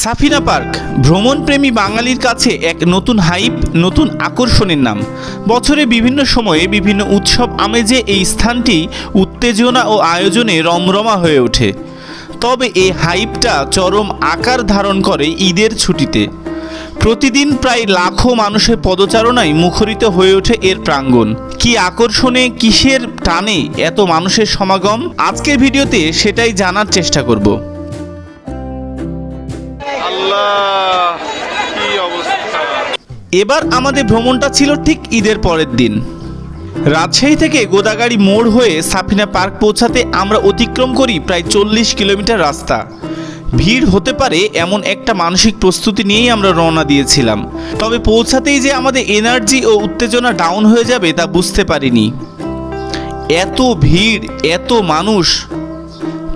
Safina park, ভ্রমণপ্রেমী বাঙালির কাছে এক নতুন হাইপ, নতুন আকর্ষণের নাম। বছরে বিভিন্ন সময়ে বিভিন্ন উৎসব আমেজে এই স্থানটি উত্তেজনা ও আয়োজনে রমরমা হয়ে ওঠে। তবে এই হাইপটা চরম আকার ধারণ করে ঈদের ছুটিতে। প্রতিদিন প্রায় লাখো মানুষের পদচারণায় মুখরিত হয়ে ওঠে এর প্রাঙ্গণ। কি আকর্ষণে, কিসের টানে এত মানুষের সমাগম? আজকের ভিডিওতে সেটাই জানার চেষ্টা করব। এবার আমাদের ভ্রমণটা ছিল ঠিক ঈদের পরের দিন। রাজশাহী থেকে গোদাগাড়ি মোড় হয়ে সাফিনা পার্ক পৌঁছাতে আমরা অতিক্রম করি প্রায় চল্লিশ কিলোমিটার রাস্তা। ভিড় হতে পারে এমন একটা মানসিক প্রস্তুতি নিয়েই আমরা রওনা দিয়েছিলাম। তবে পৌঁছাতেই যে আমাদের এনার্জি ও উত্তেজনা ডাউন হয়ে যাবে তা বুঝতে পারিনি। এত ভিড়, এত মানুষ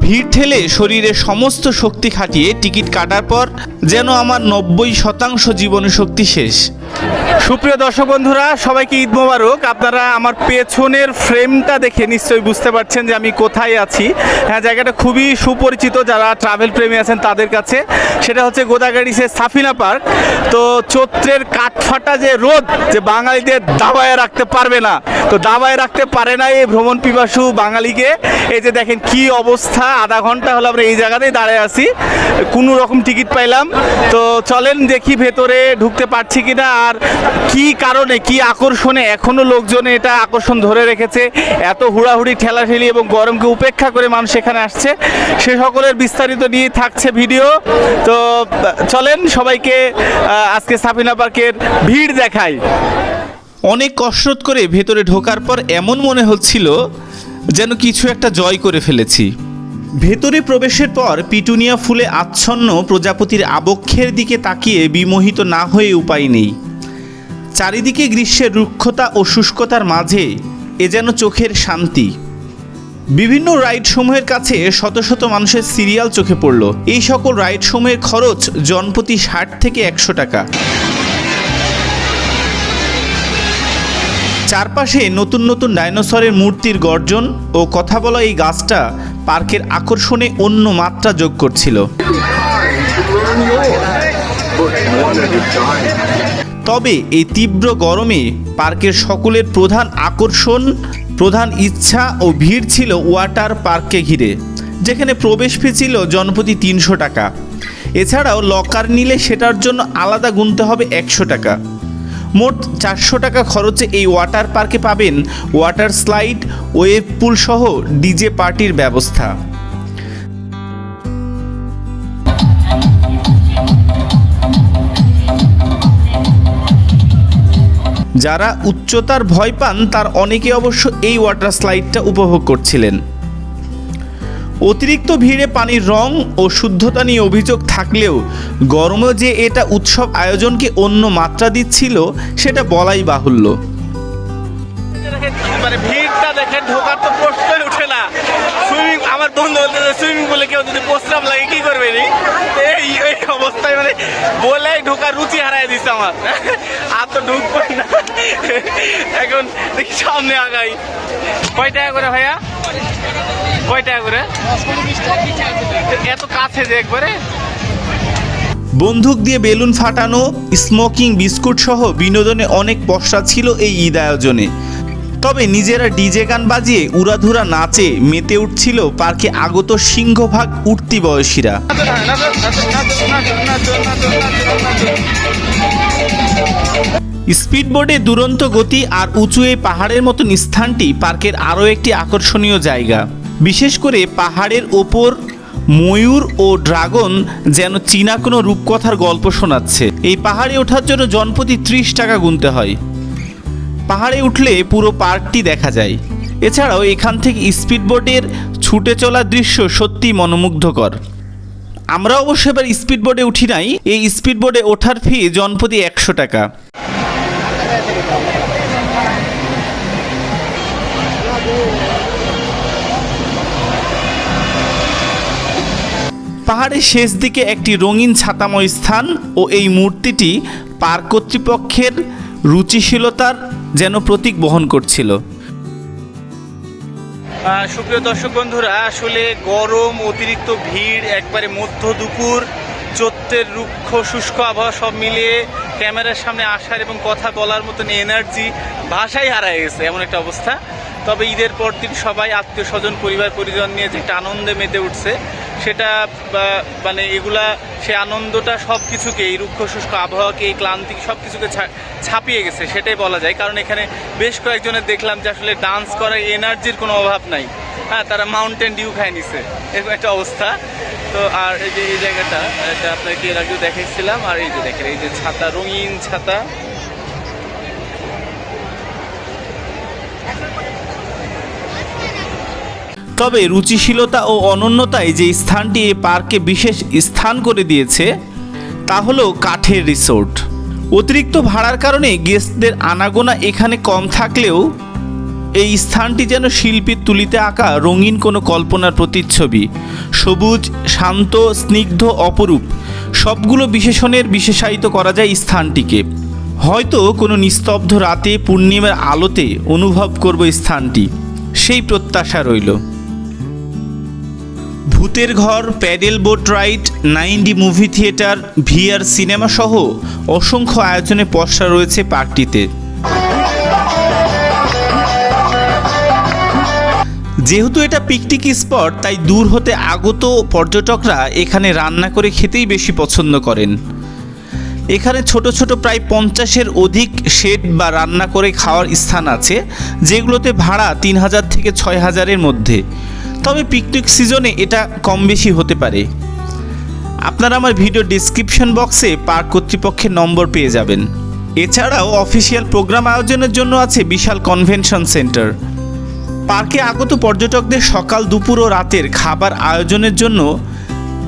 ভিড় ঠেলে শরীরের সমস্ত শক্তি খাটিয়ে টিকিট কাটার পর যেন আমার নব্বই শতাংশ জীবনের শক্তি শেষ। সুপ্রিয় দর্শক বন্ধুরা, সবাইকে ঈদ মোবারক। আপনারা আমার পেছনের ফ্রেমটা দেখে নিশ্চয়ই বুঝতে পারছেন যে আমি কোথায় আছি। হ্যাঁ জায়গাটা খুবই সুপরিচিত, যারা ট্রাভেল প্রেমী আছেন তাদের কাছে। সেটা হচ্ছে গোদাগাড়িসের সাফিনা পার্ক। তো চৈত্রের কাঠফাটা যে রোদ, যে বাঙালিদের দাবায় রাখতে পারবে না। তো দাবায় রাখতে পারে না এই ভ্রমণ পিপাসু বাঙালিকে। এই যে দেখেন কি অবস্থা, আধা ঘণ্টা হলো আমরা এই জায়গাতেই দাঁড়ায় আছি। কোনো রকম টিকিট পাইলাম। তো চলেন দেখি ভেতরে ঢুকতে পারছি কিনা। আর কি কারণে, কি আকর্ষণে এখনও লোকজনে এটা আকর্ষণ ধরে রেখেছে? এত হুড়াহুড়ি, ঠেলাঠেলি এবং গরমকে উপেক্ষা করে মানুষ এখানে আসছে। সে সকলের বিস্তারিত নিয়ে থাকছে ভিডিও। তো, চলেন সবাইকে আজকে সাফিনা পার্কের ভিড় দেখাই। অনেক কসরত করে ভেতরে ঢোকার পর এমন মনে হচ্ছিল যেন কিছু একটা জয় করে ফেলেছি। ভেতরে প্রবেশের পর পিটুনিয়া ফুলে আচ্ছন্ন প্রজাপতির আবক্ষের দিকে তাকিয়ে বিমোহিত না হয়ে উপায় নেই। চারিদিকে গ্রীষ্মের রুক্ষতা ও শুষ্কতার মাঝে এ যেন চোখের শান্তি। বিভিন্ন রাইডসমূহের কাছে শত শত মানুষের সিরিয়াল চোখে পড়ল। এই সকল রাইডসমূহের খরচ জনপ্রতি ষাট থেকে একশো টাকা। চারপাশে নতুন নতুন ডাইনোসরের মূর্তির গর্জন ও কথা বলা এই গাছটা পার্কের আকর্ষণে অন্য মাত্রা যোগ করছিল। তবে এই তীব্র গরমে পার্কের সকলের প্রধান আকর্ষণ, প্রধান ইচ্ছা ও ভিড় ছিল ওয়াটার পার্ককে ঘিরে, যেখানে প্রবেশ ফি ছিল জনপ্রতি তিনশো টাকা। এছাড়াও লকার নিলে সেটার জন্য আলাদা গুনতে হবে একশো টাকা। মোট চারশো টাকা খরচে এই ওয়াটার পার্কে পাবেন ওয়াটার স্লাইড ওয়েভ পুল সহ ডিজে পার্টির ব্যবস্থা। যারা উচ্চতার ভয় পান, তার অনেকে অবশ্য এই ওয়াটার স্লাইডটা উপভোগ করছিলেন। অতিরিক্ত ভিড়ে পানির রং ও শুদ্ধতা নিয়ে অভিযোগ থাকলেও গরমেও যে এটা উৎসব আয়োজনকে অন্য মাত্রা দিচ্ছিল, সেটা বলাই বাহুল্য। ভিড়টা দেখেন, ঢোকার তো প্রশ্নই উঠে না সুইমিং আমার বন্ধু বলতে সুইমিং পুলে কেউ যদি প্রস্রাব লাগে, কি করবে নি এই এই অবস্থায় মানে বলে ঢোকার রুচি হারাই দিচ্ছে আমার। আর তো ঢুকবো না। এখন সামনে আগাই। কয় টাকা করে ভাইয়া? কয় টাকা করে? এত কাছে যে একবারে। বন্দুক দিয়ে বেলুন ফাটানো স্মোকিং বিস্কুট সহ বিনোদনে অনেক পশরা ছিল এই ঈদ আয়োজনে। তবে নিজেরা ডিজে গান বাজিয়ে উড়াধুরা নাচে মেতে উঠছিল পার্কে আগত সিংহভাগ উঠতি বয়সীরা। স্পিডবোটে দুরন্ত গতি আর উঁচু এই পাহাড়ের মতন স্থানটি পার্কের আরও একটি আকর্ষণীয় জায়গা। বিশেষ করে পাহাড়ের ওপর ময়ূর ও ড্রাগন যেন চীনা কোনো রূপকথার গল্প শোনাচ্ছে। এই পাহাড়ে ওঠার জন্য জনপ্রতি ত্রিশ টাকা গুনতে হয়। পাহাড়ে উঠলে পুরো পার্কটি দেখা যায়। এছাড়াও এখান থেকে স্পিডবোটের ছুটে চলা দৃশ্য সত্যি মনোমুগ্ধকর। আমরা অবশ্য এবার স্পিডবোটে উঠি নাই, এই স্পিডবোটে ওঠার ফি জনপ্রতি একশো টাকা। পাহাড়ের শেষ দিকে একটি রঙিন ছাতাময় স্থান ও এই মূর্তিটি পার্ক কর্তৃপক্ষের রুচিশীলতার যেন প্রতীক বহন করছিল। সুপ্রিয় দর্শক বন্ধুরা, আসলে গরম, অতিরিক্ত ভিড়, একবারে মধ্য দুপুর চৈত্রের রুক্ষ, শুষ্ক আবহাওয়া সব মিলিয়ে ক্যামেরার সামনে আসার এবং কথা বলার মতন এনার্জি ভাষাই হারায় গেছে, এমন একটা অবস্থা। তবে ঈদের পর দিন সবাই আত্মীয় স্বজন পরিবার পরিজন নিয়ে যে একটা আনন্দে মেতে উঠছে সেটা মানে এগুলা, সে আনন্দটা সব কিছুকে এই রুক্ষ, শুষ্ক আবহাওয়াকে, এই ক্লান্তি সব কিছুকে ছাপিয়ে গেছে, সেটাই বলা যায়। কারণ এখানে বেশ কয়েকজনের দেখলাম যে আসলে ডান্স করার এনার্জির কোনো অভাব নাই। হ্যাঁ তারা মাউন্টেন ডিউ খায় নিছে। এরকম একটা অবস্থা। তো আর এই যে, এই জায়গাটা, এটা আপনাকে এর আগেও দেখাইছিলাম। আর এই যে দেখেন, এই যে ছাতা, রঙিন ছাতা। তবে রুচিশীলতা ও অনন্যতায় যে স্থানটি এই পার্কে বিশেষ স্থান করে দিয়েছে, তা হলো কাঠের রিসোর্ট। অতিরিক্ত ভাড়ার কারণে গেস্টদের আনাগোনা এখানে কম থাকলেও এই স্থানটি যেন শিল্পীর তুলিতে আঁকা রঙিন কোনো কল্পনার প্রতিচ্ছবি। সবুজ, শান্ত, স্নিগ্ধ, অপরূপ, সবগুলো বিশেষণের বিশেষায়িত করা যায় স্থানটিকে। হয়তো কোনো নিস্তব্ধ রাতে পূর্ণিমার আলোতে অনুভব করব স্থানটি। সেই প্রত্যাশা রইল। ভূতের ঘর, paddle boat ride nine D movie theatre, VR cinema সহ অসংখ্য আয়োজনে পসরা রয়েছে পার্কটিতে। যেহেতু এটা পিকনিক স্পট, তাই দূর হতে আগত পর্যটকরা এখানে রান্না করে খেতেই বেশি পছন্দ করেন। এখানে ছোট ছোট প্রায় পঞ্চাশের অধিক শেড বা রান্না করে খাওয়ার স্থান আছে, যেগুলোতে ভাড়া তিন হাজার থেকে ছয় হাজারের মধ্যে। তবে পিকনিক সিজনে এটা কম বেশি হতে পারে। আপনারা আমার ভিডিও ডিসক্রিপশন বক্সে পার্ক কর্তৃপক্ষের নম্বর পেয়ে যাবেন। এছাড়াও অফিসিয়াল প্রোগ্রাম আয়োজনের জন্য আছে বিশাল কনভেনশন সেন্টার পার্কে আগত পর্যটকদের সকাল, দুপুর ও রাতের খাবার আয়োজনের জন্য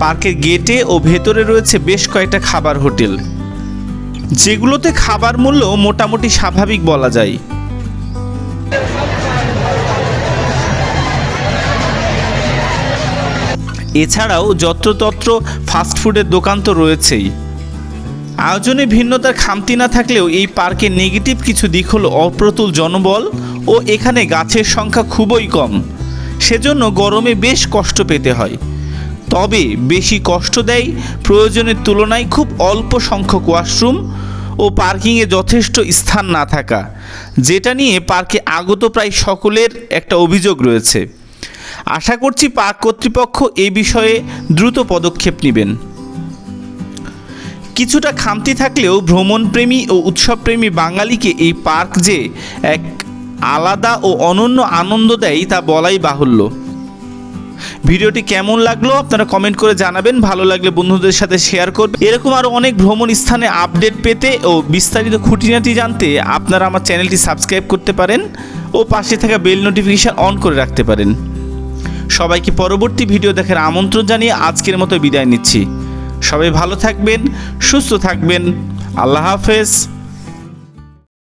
পার্কের গেটে ও ভেতরে রয়েছে বেশ কয়েকটা খাবার হোটেল। যেগুলোতে খাবার মূল্য মোটামুটি স্বাভাবিক বলা যায়। এছাড়াও যত্রতত্র ফাস্টফুডের দোকান তো রয়েছেই। আয়োজনে ভিন্নতার খামতি না থাকলেও এই পার্কের নেগেটিভ কিছু দিক হলো অপ্রতুল জনবল ও এখানে গাছের সংখ্যা খুবই কম। সেজন্য গরমে বেশ কষ্ট পেতে হয়। তবে বেশি কষ্ট দেয় প্রয়োজনের তুলনায় খুব অল্প সংখ্যক ওয়াশরুম ও পার্কিংয়ে যথেষ্ট স্থান না থাকা, যেটা নিয়ে পার্কে আগত প্রায় সকলের একটা অভিযোগ রয়েছে। আশা করছি পার্ক কর্তৃপক্ষ এই বিষয়ে দ্রুত পদক্ষেপ নেবেন। কিছুটা খামতি থাকলেও ভ্রমণপ্রেমী ও উৎসবপ্রেমী বাঙালিকে এই পার্ক যে এক আলাদা ও অনন্য আনন্দ দেয় তা বলাই বাহুল্য। ভিডিওটি কেমন লাগল আপনারা কমেন্ট করে জানাবেন, ভালো লাগলে বন্ধুদের সাথে শেয়ার করবেন। এরকম আরও অনেক ভ্রমণ স্থানে আপডেট পেতে ও বিস্তারিত খুঁটিনাটি জানতে আপনারা আমার চ্যানেলটি সাবস্ক্রাইব করতে পারেন ও পাশে থাকা বেল নোটিফিকেশান অন করে রাখতে পারেন। সবাইকে পরবর্তী ভিডিও দেখার আমন্ত্রণ জানিয়ে আজকের মতো বিদায় নিচ্ছি। সবাই ভালো থাকবেন, সুস্থ থাকবেন। আল্লাহ হাফেজ।